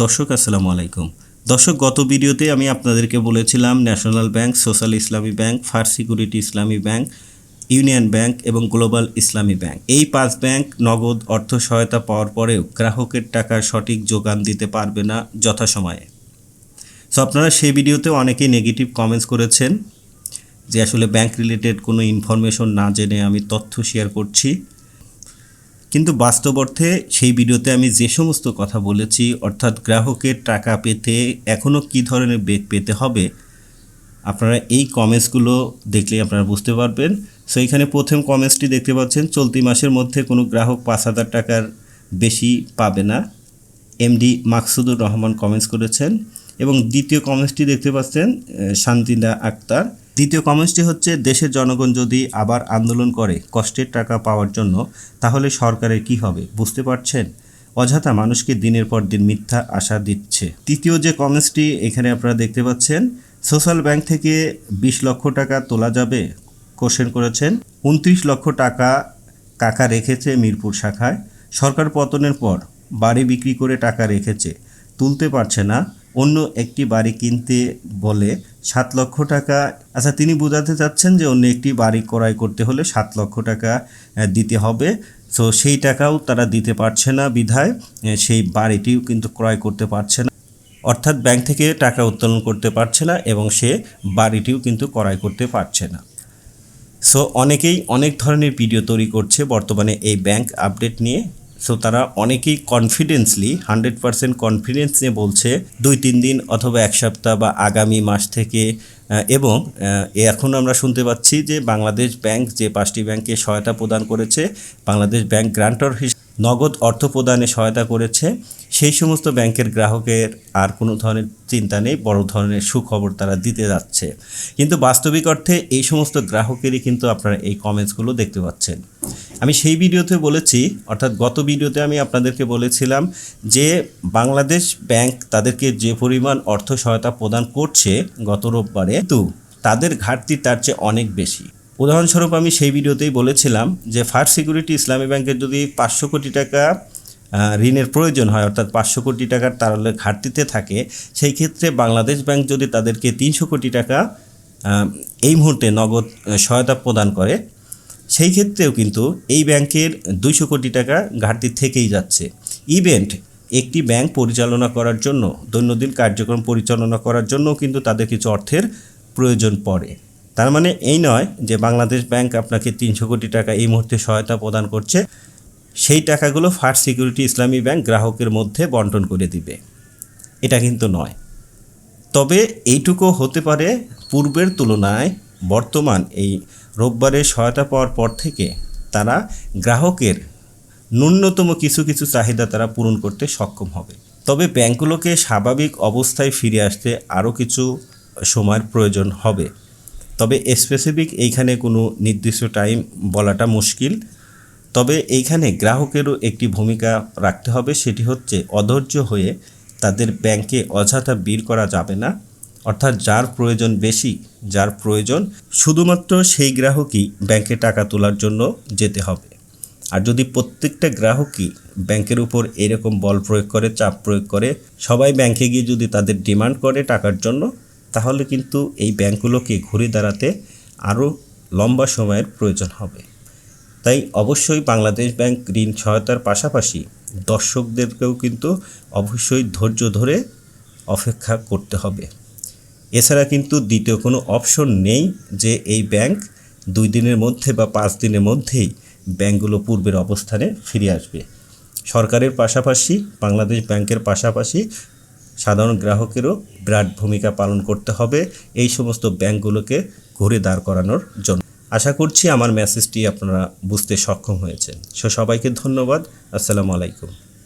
দর্শক, আসসালামু আলাইকুম। দর্শক, গত ভিডিওতে আমি আপনাদেরকে বলেছিলাম national bank, social Islami bank, first security Islami bank, union bank এবং গ্লোবাল ইসলামী ব্যাংক। এই পাঁচ ব্যাংক নগদ অর্থ সহায়তা পাওয়ার পরেও গ্রাহকের টাকার সঠিক যোগান দিতে পারবে না যথাসময়ে। সো আপনারা সেই ভিডিওতে অনেকেই নেগেটিভ কমেন্টস করেছেন যে আসলে ব্যাংক রিলেটেড কোনো ইনফরমেশন না জেনে আমি তথ্য শেয়ার করছি। কিন্তু বাস্তব অর্থে সেই ভিডিওতে আমি যে সমস্ত কথা বলেছি, অর্থাৎ গ্রাহকের টাকা পেতে এখনও কী ধরনের বেগ পেতে হবে, আপনারা এই কমেন্টসগুলো দেখলে আপনারা বুঝতে পারবেন। সো এখানে প্রথম কমেন্টসটি দেখতে পাচ্ছেন, চলতি মাসের মধ্যে কোনো গ্রাহক পাঁচ হাজার টাকার বেশি পাবে না। এমডি মাকসুদুর রহমান কমেন্টস করেছেন এবং দ্বিতীয় কমেন্টসটি দেখতে পাচ্ছেন শান্তিদা আক্তার। দ্বিতীয় কমেন্টসটি হচ্ছে, দেশের জনগণ যদি আবার আন্দোলন করে কষ্টের টাকা পাওয়ার জন্য, তাহলে সরকারের কি হবে? বুঝতে পারছেন? অযথা মানুষকে দিনের পর দিন মিথ্যা আশা দিচ্ছে। তৃতীয় যে কমেন্টসটি এখানে আপনারা দেখতে পাচ্ছেন, সোশ্যাল ব্যাংক থেকে বিশ লক্ষ টাকা তোলা যাবে, কোশ্চেন করেছেন। উনত্রিশ লক্ষ টাকা কাকা রেখেছে মিরপুর শাখায়। সরকার পতনের পর বাড়ি বিক্রি করে টাকা রেখেছে। তুলতে পারছে না। অন্য একটি বাড়ি কিনতে বলে সাত লক্ষ টাকা। আচ্ছা তিনি বোঝাতে চাচ্ছেন যে অন্য একটি বাড়ি ক্রয় করতে হলে সাত লক্ষ টাকা দিতে হবে। সো সেই টাকাও তারা দিতে পারছে না বিধায় সেই বাড়িটিও কিন্তু ক্রয় করতে পারছে না। অর্থাৎ ব্যাংক থেকে টাকা উত্তোলন করতে পারছে না এবং সে বাড়িটিও কিন্তু ক্রয় করতে পারছে না। সো অনেকেই অনেক ধরনের ভিডিও তৈরি করছে বর্তমানে এই ব্যাংক আপডেট নিয়ে। সো তারা অনেকেই কনফিডেন্সলি হান্ড্রেড পারসেন্ট কনফিডেন্স নিয়ে বলছে দুই, তিন দিন অথবা এক সপ্তাহ বা আগামী মাস থেকে এবং এখন আমরা শুনতে পাচ্ছি যে বাংলাদেশ ব্যাংক যে পাঁচটি ব্যাংকে সহায়তা প্রদান করেছে, বাংলাদেশ ব্যাংক গ্রান্টর হিসেবে নগদ অর্থ প্রদানে সহায়তা করেছে। সেই সমস্ত ব্যাংকের গ্রাহকের আর কোনো ধরনের চিন্তা নেই, বড় ধরনের সুখবর তারা দিতে যাচ্ছে। কিন্তু বাস্তবিক অর্থে এই সমস্ত গ্রাহকেরই কিন্তু আপনারা এই কমেন্টসগুলো দেখতে পাচ্ছেন। আমি সেই ভিডিওতে বলেছি, অর্থাৎ গত ভিডিওতে আমি আপনাদেরকে বলেছিলাম যে বাংলাদেশ ব্যাংক তাদেরকে যে পরিমাণ অর্থ সহায়তা প্রদান করছে গত রোববারে, কিন্তু তাদের ঘাটতি তার চেয়ে অনেক বেশি। উদাহরণস্বরূপ আমি সেই ভিডিওতেই বলেছিলাম যে ফার্স্ট সিকিউরিটি ইসলামী ব্যাংকের যদি পাঁচশো কোটি টাকা ঋণের প্রয়োজন হয়, অর্থাৎ পাঁচশো কোটি টাকার তারলে ঘাটতিতে থাকে, সেই ক্ষেত্রে বাংলাদেশ ব্যাংক যদি তাদেরকে তিনশো কোটি টাকা এই মুহূর্তে নগদ সহায়তা প্রদান করে, সেই ক্ষেত্রেও কিন্তু এই ব্যাংকের দুইশো কোটি টাকা ঘাটতি থেকেই যাচ্ছে। ইভেন্ট, একটি ব্যাংক পরিচালনা করার জন্য, দৈনন্দিন কার্যক্রম পরিচালনা করার জন্য কিন্তু তাদের কিছু অর্থের প্রয়োজন পড়ে। তার মানে এই নয় যে বাংলাদেশ ব্যাংক আপনাকে তিনশো কোটি টাকা এই মুহূর্তে সহায়তা প্রদান করছে, সেই টাকাগুলো ফার্স্ট সিকিউরিটি ইসলামী ব্যাংক গ্রাহকের মধ্যে বন্টন করে দিবে। এটা কিন্তু নয়। তবে এইটুকু হতে পারে পূর্বের তুলনায় বর্তমান এই রোববারে সহায়তা পাওয়ার পর থেকে তারা গ্রাহকের ন্যূনতম কিছু কিছু চাহিদা তারা পূরণ করতে সক্ষম হবে। তবে ব্যাংকগুলোকে স্বাভাবিক অবস্থায় ফিরে আসতে আরও কিছু সময়ের প্রয়োজন হবে। তবে স্পেসিফিক এইখানে কোনো নির্দিষ্ট টাইম বলাটা মুশকিল। তবে এইখানে গ্রাহকেরও একটি ভূমিকা রাখতে হবে, সেটি হচ্ছে অধৈর্য হয়ে তাদের ব্যাংকে অযথা বীর করা যাবে না। অর্থাৎ যার প্রয়োজন বেশি, যার প্রয়োজন শুধুমাত্র সেই গ্রাহকই ব্যাংকে টাকা তোলার জন্য যেতে হবে। আর যদি প্রত্যেকটা গ্রাহকই ব্যাংকের উপর এরকম বল প্রয়োগ করে, চাপ প্রয়োগ করে, সবাই ব্যাংকে গিয়ে যদি তাদের ডিমান্ড করে টাকার জন্য তাহলে কিন্তু এই ব্যাংকগুলোকে ঘুরে দাঁড়াতে আরও লম্বা সময়ের প্রয়োজন হবে। তাই অবশ্যই বাংলাদেশ ব্যাংক ঋণ সহায়তার পাশাপাশি দর্শকদেরকেও কিন্তু অবশ্যই ধৈর্য ধরে অপেক্ষা করতে হবে। এছাড়া কিন্তু দ্বিতীয় কোনো অপশন নেই যে এই ব্যাংক দুই দিনের মধ্যে বা পাঁচ দিনের মধ্যেই ব্যাংকগুলো পূর্বের অবস্থানে ফিরে আসবে। সরকারের পাশাপাশি, বাংলাদেশ ব্যাংকের পাশাপাশি সাধারণ গ্রাহকেরও বিরাট ভূমিকা পালন করতে হবে। এই সমস্ত ব্যাংকগুলোকে ঘুরে দাঁড় করানোর জন্য। আশা করছি আমার মেসেজটি আপনারা বুঝতে সক্ষম হয়েছেন। সো সবাইকে ধন্যবাদ। আসসালামু আলাইকুম।